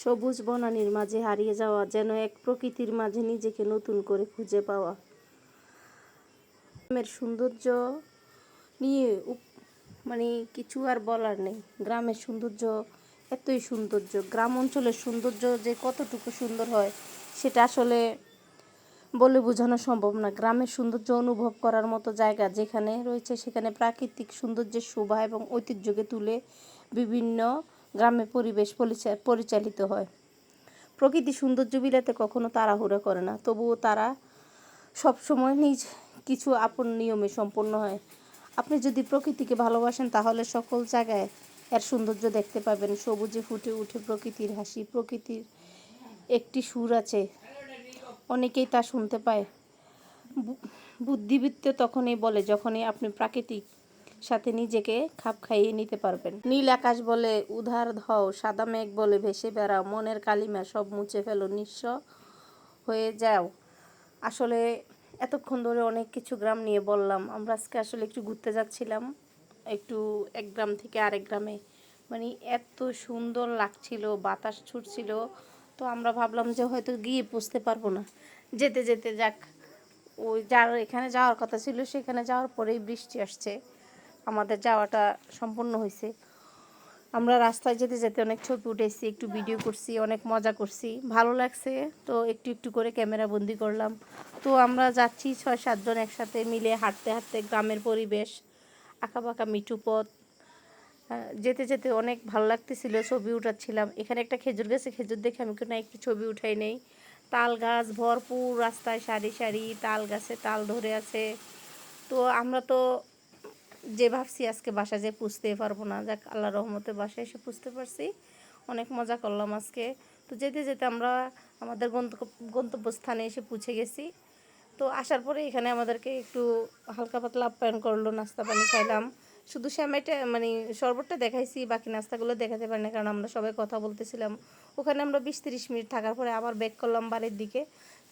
সবুজ বনানির মাঝে হারিয়ে যাওয়া যেন এক প্রকৃতির মাঝে নিজেকে নতুন করে খুঁজে পাওয়া। গ্রামের সৌন্দর্য নিয়ে মানে কিছু আর বলার নেই। গ্রামের সৌন্দর্য এতই সৌন্দর্য, গ্রাম অঞ্চলের সৌন্দর্য যে কতটুকু সুন্দর হয়, সেটা আসলে বলে বোঝানো সম্ভব না। গ্রামের সৌন্দর্য অনুভব করার মতো জায়গা যেখানে রয়েছে, সেখানে প্রাকৃতিক সৌন্দর্যের শোভা এবং ঐতিহ্যকে তুলে বিভিন্ন গ্রামে পরিবেশ পরিচা- পরিচালিত হয়। প্রকৃতি সৌন্দর্য বিলাতে কখনো তাড়াহুড়া করে না, তবুও তারা সবসময় নিজ কিছু আপন নিয়মে সম্পন্ন হয়। আপনি যদি প্রকৃতিকে ভালোবাসেন, তাহলে সকল জায়গায় এর সৌন্দর্য দেখতে পাবেন। সবুজে ফুটে উঠে প্রকৃতির হাসি, প্রকৃতির একটি সুর আছে। অনেকেই তা শুনতে পায়। বুদ্ধিবৃত্ত তখনই বলে, যখনই আপনি প্রাকৃতিক সাথে নিজেকে খাপ খাইয়ে নিতে পারবেন। নীল আকাশ বলে, উধার ধও, সাদা মেঘ বলে ভেসে বেড়াও, মনের কালিমা সব মুছে ফেলো, নিঃস্ব হয়ে যাও। আসলে এতক্ষণ ধরে অনেক কিছু গ্রাম নিয়ে বললাম। আমরা আজকে আসলে একটু ঘুরতে যাচ্ছিলাম, একটু এক গ্রাম থেকে আরেক গ্রামে। মানে এত সুন্দর লাগছিল, বাতাস ছুটছিল, তো আমরা ভাবলাম যে হয়তো গিয়ে পুষতে পারব না। যেতে যেতে যাক। ওই যার এখানে যাওয়ার কথা ছিল, সেখানে যাওয়ার পরেই বৃষ্টি আসছে। আমাদের যাওয়াটা সম্পূর্ণ হয়েছে। আমরা রাস্তায় যেতে যেতে অনেক ছবি উঠেছি, একটু ভিডিও করছি, অনেক মজা করছি। ভালো লাগছে, তো একটু একটু করে ক্যামেরা বন্দি করলাম। তো আমরা যাচ্ছি ছয় সাতজন একসাথে মিলে হাঁটতে হাঁটতে গ্রামের পরিবেশ, আঁকাবাঁকা মিঠু পথ। যেতে যেতে অনেক ভালো লাগতেছিল, ছবি উঠাচ্ছিলাম। এখানে একটা খেজুর গাছে খেজুর দেখে আমি কোনো একটু ছবি উঠাই নেই। তাল গাছ ভরপুর, রাস্তায় সারি সারি, তাল গাছে তাল ধরে আছে। তো আমরা তো যে ভাবছি আজকে বাসায় যে পুষতে পারব না, যাক আল্লাহ রহমতে বাসায় এসে পুষতে পারছি। অনেক মজা করলাম আজকে। তো যেতে যেতে আমরা আমাদের গন্তব্য গন্তব্যস্থানে এসে পুছে গেছি। তো আসার পরে এখানে আমাদেরকে একটু হালকা পাতলা আপ্যায়ন করল, নাস্তা পানি খাইলাম। শুধু শ্যামাইটা মানে শরবতটা দেখাইছি, বাকি নাস্তাগুলো দেখাতে পারি না, কারণ আমরা সবাই কথা বলতেছিলাম। ওখানে আমরা বিশ তিরিশ মিনিট থাকার পরে আবার ব্যাক করলাম বাড়ির দিকে।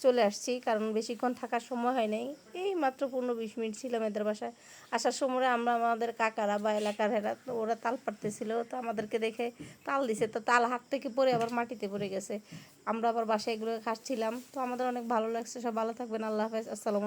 চলে আসছি, কারণ বেশিক্ষণ থাকার সময় হয় নাই। এই মাত্র পনেরো বিশ মিনিট ছিলাম এদের বাসায়। আসার সময় আমরা আমাদের কাকারা বা এলাকার হেরা ওরা তাল পারতেছিল তো আমাদেরকে দেখে তাল দিছে। তো তাল হাত থেকে পড়ে আবার মাটিতে পড়ে গেছে। আমরা আবার বাসায় এগুলো খাচ্ছিলাম। তো আমাদের অনেক ভালো লাগছে। সব ভালো থাকবেন। আল্লাহ হাফেজ। আসসালামু